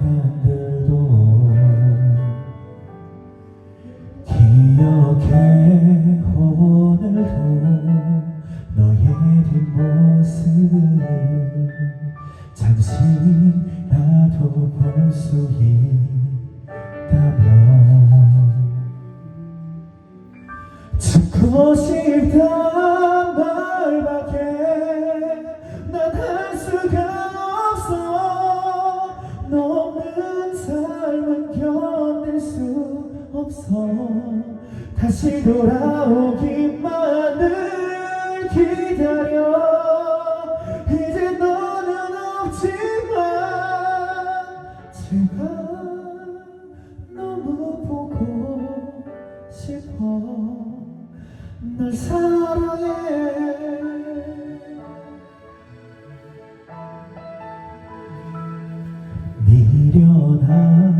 장면들도 기억해 오늘도 너의 뒷모습 잠시라도 볼 수 있다면 죽고 싶다. 다시 돌아오기만을 기다려. 이제 너는 없지만 제발 너무 보고 싶어. 널 사랑해. 미련한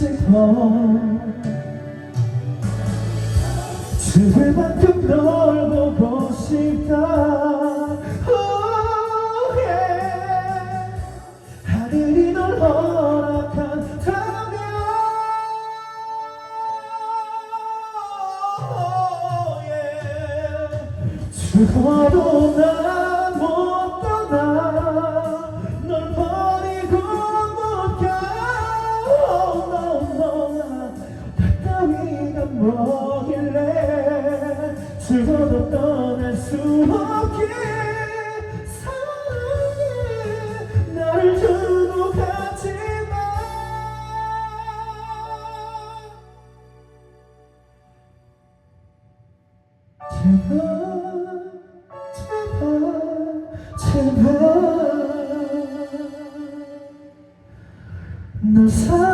싶어 죽을 만큼 널 보고 싶다 oh, yeah. 하늘이 널 허락한다면 oh, yeah. 죽어도 난 갈래. 죽어도 떠날 수 없게 사랑해. 나를 주고 가지마 제발 제발 제발. 널 사랑